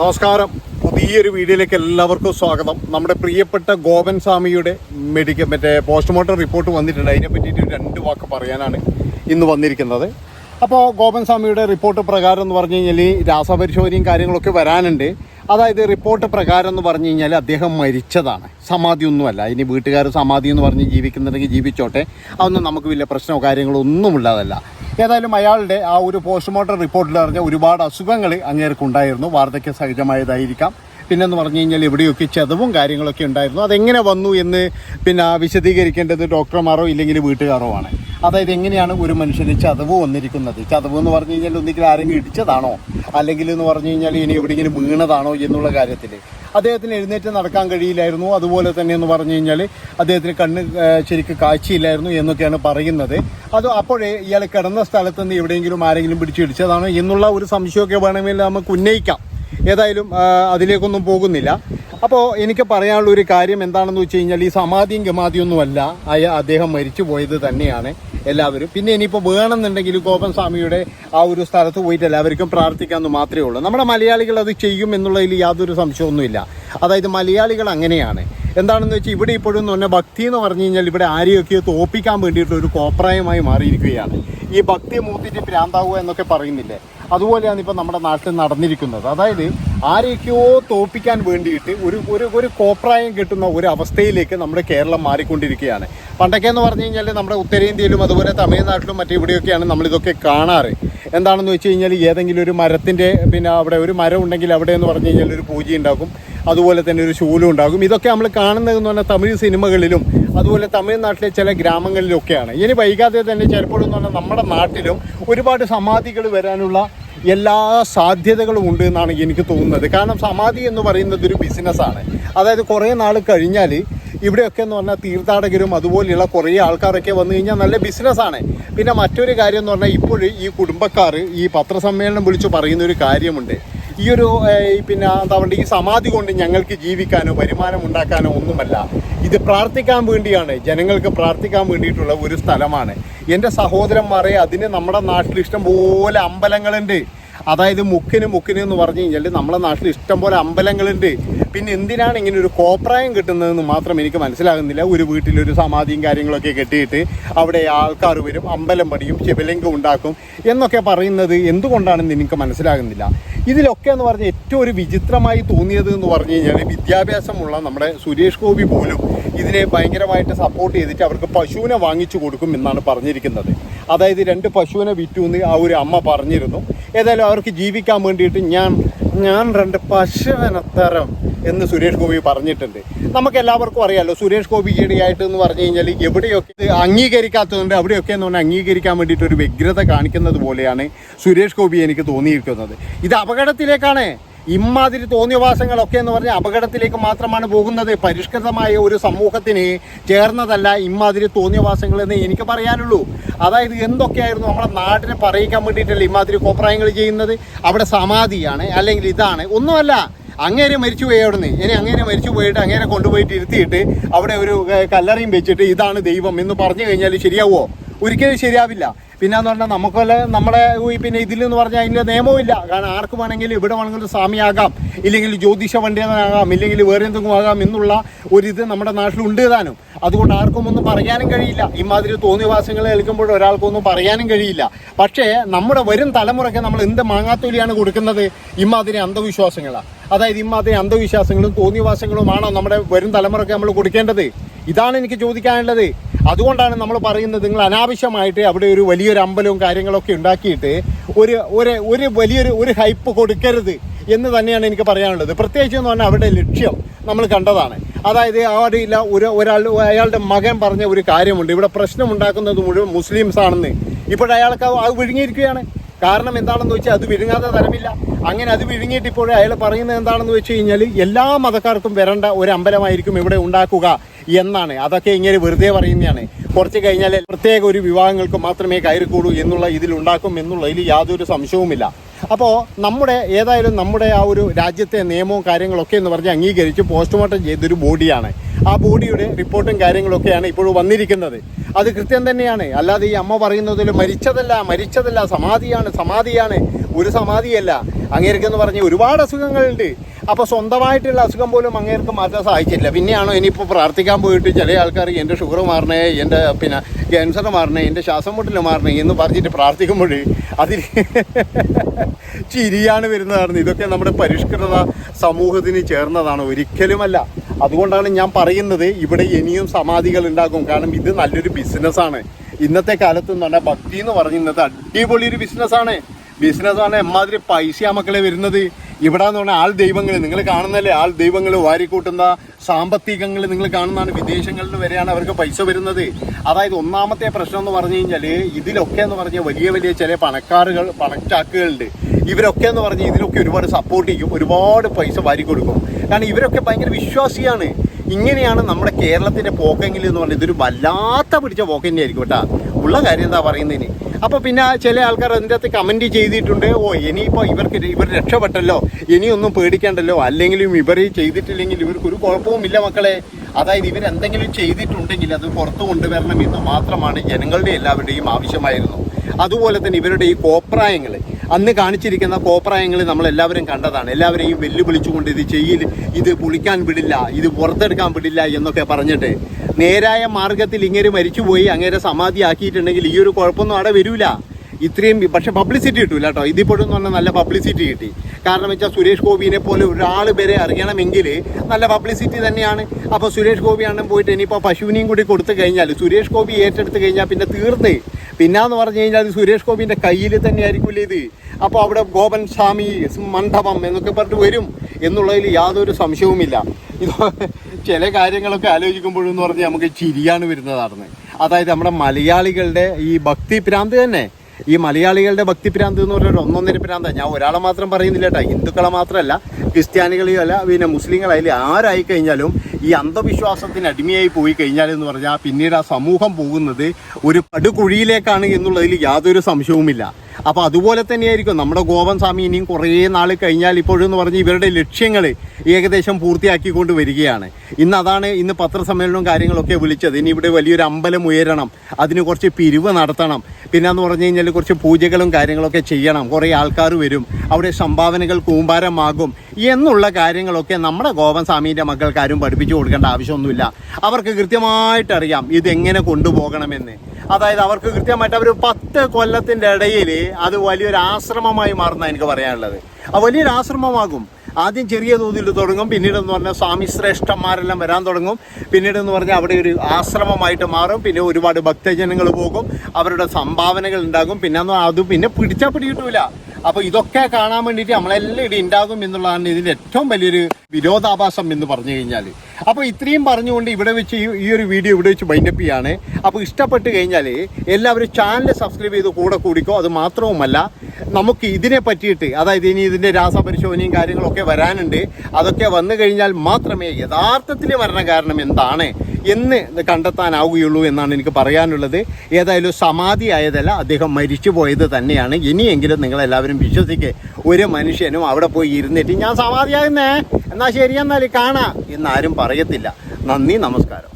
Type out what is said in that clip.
നമസ്കാരം. പുതിയൊരു വീഡിയോയിലേക്ക് എല്ലാവർക്കും സ്വാഗതം. നമ്മുടെ പ്രിയപ്പെട്ട ഗോപൻ സ്വാമിയുടെ മെഡിക്കൽ മറ്റേ പോസ്റ്റ്മോർട്ടം റിപ്പോർട്ട് വന്നിട്ടുണ്ട്. അതിനെ പറ്റിയിട്ട് രണ്ട് വാക്ക് പറയാനാണ് ഇന്ന് വന്നിരിക്കുന്നത്. അപ്പോൾ ഗോപൻ സ്വാമിയുടെ റിപ്പോർട്ട് പ്രകാരം എന്ന് പറഞ്ഞു കഴിഞ്ഞാൽ രാസപരിശോധനയും കാര്യങ്ങളൊക്കെ വരാനുണ്ട്. അതായത് റിപ്പോർട്ട് പ്രകാരം എന്ന് പറഞ്ഞു കഴിഞ്ഞാൽ അദ്ദേഹം മരിച്ചതാണ്. സമാധി ഒന്നുമല്ല ഇനി വീട്ടുകാർ സമാധി എന്ന് പറഞ്ഞ് ജീവിക്കുന്നുണ്ടെങ്കിൽ ജീവിച്ചോട്ടെ. അതൊന്നും നമുക്ക് വലിയ പ്രശ്നമോ കാര്യങ്ങളോ ഒന്നും ഉള്ളതല്ല ഏതായാലും അയാളുടെ ആ ഒരു പോസ്റ്റ്മോർട്ടം റിപ്പോർട്ടിൽ അറിഞ്ഞ ഒരുപാട് അസുഖങ്ങൾ അങ്ങേർക്കുണ്ടായിരുന്നു വാർദ്ധക്യ സഹജമായതായിരിക്കാം പിന്നെന്ന് പറഞ്ഞു കഴിഞ്ഞാൽ എവിടെയൊക്കെ ചതവും കാര്യങ്ങളൊക്കെ ഉണ്ടായിരുന്നു. അതെങ്ങനെ വന്നു എന്ന് പിന്നെ വിശദീകരിക്കേണ്ടത് ഡോക്ടർമാരോ ഇല്ലെങ്കിൽ വീട്ടുകാരോ ആണ്. അതായത് എങ്ങനെയാണ് ഒരു മനുഷ്യന് ചതവ് വന്നിരിക്കുന്നത്? ചതവ് എന്ന് പറഞ്ഞു കഴിഞ്ഞാൽ ഒന്നിക്കൽ ആരെങ്കിലും ഇടിച്ചതാണോ? അല്ലെങ്കിൽ എന്ന് പറഞ്ഞു കഴിഞ്ഞാൽ ഇനി എവിടെയെങ്കിലും വീണതാണോ എന്നുള്ള കാര്യത്തിൽ അദ്ദേഹത്തിന് എഴുന്നേറ്റ് നടക്കാൻ കഴിയില്ലായിരുന്നു. അതുപോലെ തന്നെ എന്ന് പറഞ്ഞു കഴിഞ്ഞാൽ അദ്ദേഹത്തിന് കണ്ണ് ശരിക്ക് കാഴ്ചയില്ലായിരുന്നു എന്നൊക്കെയാണ് പറയുന്നത്. അത് അപ്പോഴേ ഇയാൾ കിടന്ന സ്ഥലത്ത് നിന്ന് എവിടെയെങ്കിലും ആരെങ്കിലും പിടിച്ചിടിച്ചതാണോ എന്നുള്ള ഒരു സംശയമൊക്കെ വേണമെങ്കിൽ നമുക്ക് ഉന്നയിക്കാം. ഏതായാലും അതിലേക്കൊന്നും പോകുന്നില്ല. അപ്പോൾ എനിക്ക് പറയാനുള്ള ഒരു കാര്യം എന്താണെന്ന് വെച്ച് കഴിഞ്ഞാൽ ഈ സമാധിയും ഗമാതിയൊന്നുമല്ല അദ്ദേഹം മരിച്ചു പോയത് തന്നെയാണ്. എല്ലാവരും. പിന്നെ ഇനിയിപ്പോൾ വേണമെന്നുണ്ടെങ്കിൽ ഗോപൻ സ്വാമിയുടെ ആ ഒരു സ്ഥലത്ത് പോയിട്ട് എല്ലാവർക്കും പ്രാർത്ഥിക്കാമെന്ന് മാത്രമേ ഉള്ളൂ. നമ്മുടെ മലയാളികൾ അത് ചെയ്യും എന്നുള്ളതിൽ യാതൊരു സംശയമൊന്നുമില്ല. അതായത് മലയാളികൾ അങ്ങനെയാണ്. എന്താണെന്ന് വെച്ചാൽ ഇവിടെ ഇപ്പോഴും എന്ന് പറഞ്ഞാൽ ഭക്തി എന്ന് പറഞ്ഞു കഴിഞ്ഞാൽ ഇവിടെ ആരെയൊക്കെയോ തോപ്പിക്കാൻ വേണ്ടിയിട്ടുള്ള ഒരു കോപ്രായമായി മാറിയിരിക്കുകയാണ്. ഈ ഭക്തി മൂത്തിട്ട് പ്രാന്താവുക എന്നൊക്കെ പറയുന്നില്ലേ? അതുപോലെയാണ് ഇപ്പോൾ നമ്മുടെ നാട്ടിൽ നടന്നിരിക്കുന്നത്. അതായത് ആരെയൊക്കെയോ തോപ്പിക്കാൻ വേണ്ടിയിട്ട് ഒരു ഒരു ഒരു കോപ്രായം കിട്ടുന്ന ഒരു അവസ്ഥയിലേക്ക് നമ്മുടെ കേരളം മാറിക്കൊണ്ടിരിക്കുകയാണ്. പണ്ടൊക്കെ എന്ന് പറഞ്ഞു കഴിഞ്ഞാൽ നമ്മുടെ ഉത്തരേന്ത്യയിലും അതുപോലെ തമിഴ്നാട്ടിലും മറ്റേ ഇവിടെയൊക്കെയാണ് നമ്മളിതൊക്കെ കാണാറ്. എന്താണെന്ന് വെച്ച് കഴിഞ്ഞാൽ ഏതെങ്കിലും ഒരു മരത്തിന്റെ പിന്നെ അവിടെ ഒരു മരം ഉണ്ടെങ്കിൽ അവിടെ എന്ന് പറഞ്ഞു കഴിഞ്ഞാൽ ഒരു പൂജ ഉണ്ടാകും. അതുപോലെ തന്നെ ഒരു ശൂലം ഉണ്ടാകും. ഇതൊക്കെ നമ്മൾ കാണുന്നതെന്ന് പറഞ്ഞാൽ തമിഴ് സിനിമകളിലും അതുപോലെ തമിഴ്നാട്ടിലെ ചില ഗ്രാമങ്ങളിലൊക്കെയാണ്. ഇനി വൈകാതെ തന്നെ ചിലപ്പോഴെന്ന് പറഞ്ഞാൽ നമ്മുടെ നാട്ടിലും ഒരുപാട് സമാധികൾ വരാനുള്ള എല്ലാ സാധ്യതകളും ഉണ്ട് എന്നാണ് എനിക്ക് തോന്നുന്നത്. കാരണം സമാധി എന്ന് പറയുന്നത് ഒരു ബിസിനസ്സാണ് അതായത് കുറേ നാൾ കഴിഞ്ഞാൽ ഇവിടെയൊക്കെ എന്ന് പറഞ്ഞാൽ തീർത്ഥാടകരും അതുപോലെയുള്ള കുറേ ആൾക്കാരൊക്കെ വന്നു കഴിഞ്ഞാൽ നല്ല ബിസിനസ്സാണ് പിന്നെ മറ്റൊരു കാര്യം എന്ന് പറഞ്ഞാൽ ഇപ്പോഴും ഈ കുടുംബക്കാർ ഈ പത്രസമ്മേളനം വിളിച്ച് പറയുന്ന ഒരു കാര്യമുണ്ട്. ഈ ഒരു പിന്നെ എന്താ പറയുക ഈ സമാധി കൊണ്ട് ഞങ്ങൾക്ക് ജീവിക്കാനോ വരുമാനം ഉണ്ടാക്കാനോ ഒന്നുമല്ല. ഇത് പ്രാർത്ഥിക്കാൻ വേണ്ടിയാണ്. ജനങ്ങൾക്ക് പ്രാർത്ഥിക്കാൻ വേണ്ടിയിട്ടുള്ള ഒരു സ്ഥലമാണ്. എന്റെ സഹോദരന്മാരെ അതിന് നമ്മുടെ നാട്ടിൽ ഇഷ്ടം പോലെ അമ്പലങ്ങളുണ്ട്. അതായത് മുക്കിന് മുക്കിന് എന്ന് പറഞ്ഞു കഴിഞ്ഞാൽ നമ്മുടെ നാട്ടിൽ ഇഷ്ടംപോലെ അമ്പലങ്ങളുണ്ട്. പിന്നെ എന്തിനാണ് ഇങ്ങനെ ഒരു കോപ്രായം കിട്ടുന്നതെന്ന് മാത്രം എനിക്ക് മനസ്സിലാകുന്നില്ല. ഒരു വീട്ടിലൊരു സമാധിയും കാര്യങ്ങളൊക്കെ കെട്ടിയിട്ട് അവിടെ ആൾക്കാർ വരും അമ്പലം പണിയും ശിവലിംഗം ഉണ്ടാക്കും എന്നൊക്കെ പറയുന്നത് എന്തുകൊണ്ടാണെന്ന് എനിക്ക് മനസ്സിലാകുന്നില്ല. ഇതിലൊക്കെ എന്ന് പറഞ്ഞാൽ ഏറ്റവും ഒരു വിചിത്രമായി തോന്നിയത് എന്ന് പറഞ്ഞു കഴിഞ്ഞാൽ വിദ്യാഭ്യാസമുള്ള നമ്മുടെ സുരേഷ് ഗോപി പോലും ഇതിനെ ഭയങ്കരമായിട്ട് സപ്പോർട്ട് ചെയ്തിട്ട് അവർക്ക് പശുവിനെ വാങ്ങിച്ചു കൊടുക്കും എന്നാണ് പറഞ്ഞിരിക്കുന്നത്. അതായത് രണ്ട് പശുവിനെ വിറ്റു എന്ന് ആ ഒരു അമ്മ പറഞ്ഞിരുന്നു. ഏതായാലും അവർക്ക് ജീവിക്കാൻ വേണ്ടിയിട്ട് ഞാൻ ഞാൻ രണ്ട് പശുവിനത്തരം എന്ന് സുരേഷ് ഗോപി പറഞ്ഞിട്ടുണ്ട്. നമുക്ക് എല്ലാവർക്കും അറിയാലോ സുരേഷ് ഗോപി ഈയിടെയായിട്ട് എന്ന് പറഞ്ഞു കഴിഞ്ഞാൽ എവിടെയൊക്കെ ഇത് അംഗീകരിക്കാത്തതുകൊണ്ട് അവിടെയൊക്കെ എന്ന് പറഞ്ഞാൽ അംഗീകരിക്കാൻ വേണ്ടിയിട്ട് ഒരു വ്യഗ്രത കാണിക്കുന്നത് പോലെയാണ് സുരേഷ് ഗോപി എനിക്ക് തോന്നിയിരിക്കുന്നത്. ഇത് അപകടത്തിലേക്കാണ്. ഇമാതിരി തോന്നിയവാസങ്ങളൊക്കെ എന്ന് പറഞ്ഞാൽ അപകടത്തിലേക്ക് മാത്രമാണ് പോകുന്നത്. പരിഷ്കൃതമായ ഒരു സമൂഹത്തിന് ചേർന്നതല്ല ഇമാതിരി തോന്നിയവാസങ്ങൾ എന്ന് എനിക്ക് പറയാനുള്ളൂ. അതായത് എന്തൊക്കെയായിരുന്നു നമ്മുടെ നാടിനെ പറയിക്കാൻ വേണ്ടിയിട്ടല്ല ഇമാതിരി കോപ്രായങ്ങൾ ചെയ്യുന്നത്? അവിടെ സമാധിയാണ് അല്ലെങ്കിൽ ഇതാണ്. ഒന്നുമല്ല അങ്ങേരെ മരിച്ചു പോയി അവിടുന്ന്. ഇനി അങ്ങേരെ മരിച്ചു പോയിട്ട് അങ്ങേരെ കൊണ്ടുപോയിട്ട് ഇരുത്തിയിട്ട് അവിടെ ഒരു കല്ലറയും വെച്ചിട്ട് ഇതാണ് ദൈവം എന്ന് പറഞ്ഞു കഴിഞ്ഞാൽ ശരിയാവുമോ? ഒരിക്കലും ശരിയാവില്ല. പിന്നെ എന്ന് പറഞ്ഞാൽ നമുക്കല്ല നമ്മളെ പിന്നെ ഇതിൽ എന്ന് പറഞ്ഞാൽ അതിന്റെ ഇല്ല. കാരണം ആർക്ക് വേണമെങ്കിലും ഇവിടെ വേണമെങ്കിലും സ്വാമിയാകാം. ഇല്ലെങ്കിൽ ജ്യോതിഷ വണ്ടിയാകാം ഇല്ലെങ്കിൽ വേറെ എന്തെങ്കിലും ആകാം എന്നുള്ള ഒരിത് നമ്മുടെ നാട്ടിലുണ്ട് താനും. അതുകൊണ്ട് ആർക്കും ഒന്നും പറയാനും കഴിയില്ല. ഇമാതിരി തോന്നിവാസങ്ങൾ കേൾക്കുമ്പോൾ ഒരാൾക്കൊന്നും പറയാനും കഴിയില്ല. പക്ഷേ നമ്മുടെ വരും തലമുറയ്ക്ക് നമ്മൾ എന്ത് മാങ്ങാത്തൊലിയാണ് കൊടുക്കുന്നത്? ഇമാതിരി അന്ധവിശ്വാസങ്ങളാണ് അതായത് ഇമാതിരി അന്ധവിശ്വാസങ്ങളും തോന്നിവാസങ്ങളുമാണോ നമ്മുടെ വരും തലമുറയ്ക്ക് നമ്മൾ കൊടുക്കേണ്ടത്? ഇതാണ് എനിക്ക് ചോദിക്കാനുള്ളത്. അതുകൊണ്ടാണ് നമ്മൾ പറയുന്നത് നിങ്ങൾ അനാവശ്യമായിട്ട് അവിടെ ഒരു വലിയൊരു അമ്പലവും കാര്യങ്ങളൊക്കെ ഉണ്ടാക്കിയിട്ട് ഒരു ഒരു ഒരു വലിയൊരു ഒരു ഹൈപ്പ് കൊടുക്കരുത് എന്ന് തന്നെയാണ് എനിക്ക് പറയാനുള്ളത്. പ്രത്യേകിച്ച് എന്ന് പറഞ്ഞാൽ അവരുടെ ലക്ഷ്യം നമ്മൾ കണ്ടതാണ്. അതായത് അവിടെ ഇല്ല ഒരു ഒരാൾ അയാളുടെ മകൻ പറഞ്ഞ ഒരു കാര്യമുണ്ട്. ഇവിടെ പ്രശ്നം ഉണ്ടാക്കുന്നത് മുഴുവൻ മുസ്ലിംസ് ആണെന്ന് ഇപ്പോഴയാൾക്ക് അത് വിഴുങ്ങിയിരിക്കുകയാണ്. കാരണം എന്താണെന്ന് വെച്ചാൽ അത് വിഴുങ്ങാതെ തരമില്ല. അങ്ങനെ അത് വിഴുങ്ങിയിട്ട് ഇപ്പോൾ അയാൾ പറയുന്നത് എന്താണെന്ന് വെച്ച് കഴിഞ്ഞാൽ എല്ലാ മതക്കാർക്കും വരേണ്ട ഒരു അമ്പലമായിരിക്കും ഇവിടെ ഉണ്ടാക്കുക എന്നാണ്. അതൊക്കെ ഇങ്ങനെ വെറുതെ പറയുന്നതാണ്. കുറച്ച് കഴിഞ്ഞാൽ പ്രത്യേക ഒരു വിവാഹങ്ങൾക്ക് മാത്രമേ കയറിക്കൂടൂ എന്നുള്ള ഇതിലുണ്ടാക്കും എന്നുള്ളതിൽ യാതൊരു സംശയവുമില്ല. അപ്പോൾ നമ്മുടെ ഏതായാലും നമ്മുടെ ആ ഒരു രാജ്യത്തെ നിയമവും കാര്യങ്ങളൊക്കെ എന്ന് പറഞ്ഞ് അംഗീകരിച്ച് പോസ്റ്റ്മോർട്ടം ചെയ്തൊരു ബോഡിയാണ്. ആ ബോഡിയുടെ റിപ്പോർട്ടും കാര്യങ്ങളൊക്കെയാണ് ഇപ്പോൾ വന്നിരിക്കുന്നത്. അത് കൃത്യം തന്നെയാണ്. അല്ലാതെ ഈ അമ്മ പറയുന്നതിൽ മരിച്ചതല്ല മരിച്ചതല്ല സമാധിയാണ് സമാധിയാണ്. ഒരു സമാധിയല്ല. അങ്ങേർക്കെന്ന് പറഞ്ഞ് ഒരുപാട് അസുഖങ്ങളുണ്ട്. അപ്പോൾ സ്വന്തമായിട്ടുള്ള അസുഖം പോലും അങ്ങേർക്ക് മാറ്റാൻ സാധിച്ചില്ല പിന്നെയാണോ ഇനിയിപ്പോൾ പ്രാർത്ഥിക്കാൻ പോയിട്ട് ചില ആൾക്കാർ എന്റെ ഷുഗർ മാറണേ എന്റെ പിന്നെ ക്യാൻസർ മാറണേ എന്റെ ശ്വാസം മുട്ടൽ മാറണേ എന്ന് പറഞ്ഞിട്ട് പ്രാർത്ഥിക്കുമ്പോൾ അതിൽ ചിരിയാണ് വരുന്നതാണ് ഇതൊക്കെ നമ്മുടെ പരിഷ്കൃത സമൂഹത്തിന് ചേർന്നതാണ്. ഒരിക്കലുമല്ല. അതുകൊണ്ടാണ് ഞാൻ പറയുന്നത് ഇവിടെ ഇനിയും സമാധികൾ ഉണ്ടാകും. കാരണം ഇത് നല്ലൊരു ബിസിനസ്സാണ് ഇന്നത്തെ കാലത്ത് എന്ന് പറഞ്ഞാൽ ഭക്തി എന്ന് പറയുന്നത് അടിപൊളി ഒരു ബിസിനസ്സാണ് ബിസിനസ്സാണ് എമ്മാതിരി പൈസ മക്കളെ വരുന്നത്. ഇവിടെ എന്ന് പറഞ്ഞാൽ ആൾ ദൈവങ്ങൾ. നിങ്ങൾ കാണുന്നല്ലേ ആൾ ദൈവങ്ങൾ വാരിക്കൂട്ടുന്ന സാമ്പത്തികങ്ങൾ നിങ്ങൾ കാണുന്നതാണ്. വിദേശങ്ങളിൽ വരെയാണ് അവർക്ക് പൈസ വരുന്നത്. അതായത് ഒന്നാമത്തെ പ്രശ്നം എന്ന് പറഞ്ഞു കഴിഞ്ഞാൽ ഇതിലൊക്കെ എന്ന് പറഞ്ഞാൽ വലിയ വലിയ ചില പണക്കാരുകൾ പണച്ചാക്കുകളുണ്ട് ഇവരൊക്കെ എന്ന് പറഞ്ഞ് ഇതിനൊക്കെ ഒരുപാട് സപ്പോർട്ട് ചെയ്യും ഒരുപാട് പൈസ വാരി കൊടുക്കും. കാരണം ഇവരൊക്കെ ഭയങ്കര വിശ്വാസിയാണ്. ഇങ്ങനെയാണ് നമ്മുടെ കേരളത്തിന്റെ പോക്കെങ്കിൽ എന്ന് പറഞ്ഞാൽ ഇതൊരു വല്ലാത്ത പിടിച്ച പോക്ക് തന്നെയായിരിക്കും കേട്ടോ. ഉള്ള കാര്യം എന്താ പറയുന്നതിന്. അപ്പോൾ പിന്നെ ചില ആൾക്കാർ അതിന്റെ അകത്ത് കമന്റ് ചെയ്തിട്ടുണ്ട്. ഓ ഇനിയിപ്പോൾ ഇവർക്ക് ഇവർ രക്ഷപ്പെട്ടല്ലോ. ഇനിയൊന്നും പേടിക്കണ്ടല്ലോ. അല്ലെങ്കിലും ഇവർ ചെയ്തിട്ടില്ലെങ്കിൽ ഇവർക്ക് ഒരു കുഴപ്പവുമില്ല മക്കളെ. അതായത് ഇവരെന്തെങ്കിലും ചെയ്തിട്ടുണ്ടെങ്കിൽ അത് പുറത്തു കൊണ്ടുവരണം എന്ന് മാത്രമാണ് ജനങ്ങളുടെ എല്ലാവരുടെയും ആവശ്യമായിരുന്നു. അതുപോലെ തന്നെ ഇവരുടെ ഈ കോപ്രായങ്ങൾ അന്ന് കാണിച്ചിരിക്കുന്ന കോപ്രായങ്ങൾ നമ്മൾ എല്ലാവരും കണ്ടതാണ് എല്ലാവരെയും വെല്ലുവിളിച്ചുകൊണ്ട് ഇത് ചെയ്യിൽ ഇത് പൊളിക്കാൻ വിടില്ല ഇത് പുറത്തെടുക്കാൻ വിടില്ല എന്നൊക്കെ പറഞ്ഞിട്ട് നേരായ മാർഗത്തിൽ ഇങ്ങനെ മരിച്ചുപോയി അങ്ങനെ സമാധി ആക്കിയിട്ടുണ്ടെങ്കിൽ ഈ ഒരു കുഴപ്പമൊന്നും അവിടെ വരില്ല ഇത്രയും പക്ഷെ പബ്ലിസിറ്റി കിട്ടൂല കേട്ടോ. ഇതിപ്പോഴും പറഞ്ഞാൽ നല്ല പബ്ലിസിറ്റി കിട്ടി. കാരണം വെച്ചാൽ സുരേഷ് ഗോപിനെ പോലെ ഒരാൾ വരെ അറിയണമെങ്കിൽ നല്ല പബ്ലിസിറ്റി തന്നെയാണ്. അപ്പോൾ സുരേഷ് ഗോപിയാണ് പോയിട്ട് ഇനിയിപ്പോൾ പശുവിനെയും കൂടി കൊടുത്തു കഴിഞ്ഞാൽ സുരേഷ് ഗോപി ഏറ്റെടുത്ത് കഴിഞ്ഞാൽ പിന്നെ തീർന്ന്. പിന്നാന്ന് പറഞ്ഞു കഴിഞ്ഞാൽ അത് സുരേഷ് ഗോപിന്റെ കയ്യിൽ തന്നെ ആയിരിക്കില്ല ഇത്? അപ്പോൾ അവിടെ ഗോപൻ സ്വാമി മണ്ഡപം എന്നൊക്കെ പറഞ്ഞിട്ട് വരും എന്നുള്ളതിൽ യാതൊരു സംശയവുമില്ല. ഇത് ചില കാര്യങ്ങളൊക്കെ ആലോചിക്കുമ്പോഴെന്ന് പറഞ്ഞാൽ നമുക്ക് ചിരിയാണ് വരുന്നതാണ് അതായത് നമ്മുടെ മലയാളികളുടെ ഈ ഭക്തി ഭ്രാന്ത് തന്നെ. ഈ മലയാളികളുടെ ഭക്തിപ്രാന്ത് എന്ന് പറഞ്ഞാൽ ഒന്നൊന്നര പ്രാന്താണ് ഞാൻ ഒരാളെ മാത്രം പറയുന്നില്ല കേട്ടോ. ഹിന്ദുക്കളെ മാത്രമല്ല ക്രിസ്ത്യാനികളെയും അല്ല പിന്നെ മുസ്ലിങ്ങളായാലും ആരായി കഴിഞ്ഞാലും ഈ അന്ധവിശ്വാസത്തിന് അടിമയായി പോയി കഴിഞ്ഞാൽ എന്ന് പറഞ്ഞാൽ പിന്നീട് ആ സമൂഹം പോകുന്നത് ഒരു പടുകുഴിയിലേക്കാണ് എന്നുള്ളതിൽ യാതൊരു സംശയവുമില്ല. അപ്പോൾ അതുപോലെ തന്നെയായിരിക്കും. നമ്മുടെ ഗോപൻ സ്വാമി ഇനിയും കുറേ നാൾ കഴിഞ്ഞാൽ ഇപ്പോഴെന്ന് പറഞ്ഞ് ഇവരുടെ ലക്ഷ്യങ്ങൾ ഏകദേശം പൂർത്തിയാക്കിക്കൊണ്ട് വരികയാണ്. ഇന്ന് അതാണ് ഇന്ന് പത്രസമ്മേളനവും കാര്യങ്ങളൊക്കെ വിളിച്ചത്. ഇനി ഇവിടെ വലിയൊരു അമ്പലം ഉയരണം. അതിന് കുറച്ച് പിരിവ് നടത്തണം. പിന്നെ എന്ന് പറഞ്ഞു കഴിഞ്ഞാൽ കുറച്ച് പൂജകളും കാര്യങ്ങളൊക്കെ ചെയ്യണം. കുറേ ആൾക്കാർ വരും. അവിടെ സംഭാവനകൾ കൂമ്പാരമാകും. എന്നുള്ള കാര്യങ്ങളൊക്കെ നമ്മുടെ ഗോപൻ സ്വാമീന്റെ മക്കൾക്കാരും പഠിപ്പിച്ചു കൊടുക്കേണ്ട ആവശ്യമൊന്നുമില്ല. അവർക്ക് കൃത്യമായിട്ടറിയാം ഇതെങ്ങനെ കൊണ്ടുപോകണമെന്ന്. അതായത് അവർക്ക് കൃത്യമായിട്ട് അവർ പത്ത് കൊല്ലത്തിന്റെ ഇടയിൽ അത് വലിയൊരു ആശ്രമമായി മാറുന്ന എനിക്ക് പറയാനുള്ളത്. ആ വലിയൊരു ആശ്രമമാകും. ആദ്യം ചെറിയ തോതിൽ തുടങ്ങും. പിന്നീട് എന്ന് പറഞ്ഞാൽ സ്വാമി ശ്രേഷ്ഠന്മാരെല്ലാം വരാൻ തുടങ്ങും. പിന്നീട് എന്ന് പറഞ്ഞാൽ അവിടെ ഒരു ആശ്രമമായിട്ട് മാറും. പിന്നെ ഒരുപാട് ഭക്തജനങ്ങൾ പോകും. അവരുടെ സംഭാവനകൾ ഉണ്ടാകും. പിന്നെ അത് പിന്നെ പിടിച്ചാൽ പിടികിട്ടൂല. അപ്പോൾ ഇതൊക്കെ കാണാൻ വേണ്ടിയിട്ട് നമ്മളെല്ലാം ഇവിടെ ഉണ്ടാകും എന്നുള്ളതാണ് ഇതിന്റെ ഏറ്റവും വലിയൊരു വിരോധാഭാസം എന്ന് പറഞ്ഞു കഴിഞ്ഞാൽ. അപ്പോൾ ഇത്രയും പറഞ്ഞുകൊണ്ട് ഇവിടെ വെച്ച് ഈ- ഒരു വീഡിയോ ഇവിടെ വെച്ച് ബൈൻഡപ്പ് ചെയ്യാണ്. അപ്പോൾ ഇഷ്ടപ്പെട്ട് കഴിഞ്ഞാൽ എല്ലാവരും ചാനൽ സബ്സ്ക്രൈബ് ചെയ്ത് കൂടെ കൂടിക്കോ. അത് മാത്രവുമല്ല നമുക്ക് ഇതിനെ പറ്റിയിട്ട് അതായത് ഇനി ഇതിന്റെ രാസപരിശോധനയും കാര്യങ്ങളൊക്കെ വരാനുണ്ട്. അതൊക്കെ വന്നു കഴിഞ്ഞാൽ മാത്രമേ യഥാർത്ഥത്തിൽ വരണ കാരണം എന്താണ്? എന്ന് കണ്ടെത്താനാവുകയുള്ളൂ എന്നാണ് എനിക്ക് പറയാനുള്ളത്. ഏതായാലും സമാധി ആയതല്ല അദ്ദേഹം മരിച്ചു പോയത് തന്നെയാണ്. ഇനിയെങ്കിലും നിങ്ങളെല്ലാവരും വിശ്വസിക്കുക ഒരു മനുഷ്യനും അവിടെ പോയി ഇരുന്നിട്ട് ഞാൻ സമാധിയാകുന്നേ എന്നാൽ ശരിയെന്നാൽ കാണാം എന്നാരും പറയത്തില്ല. നന്ദി നമസ്കാരം.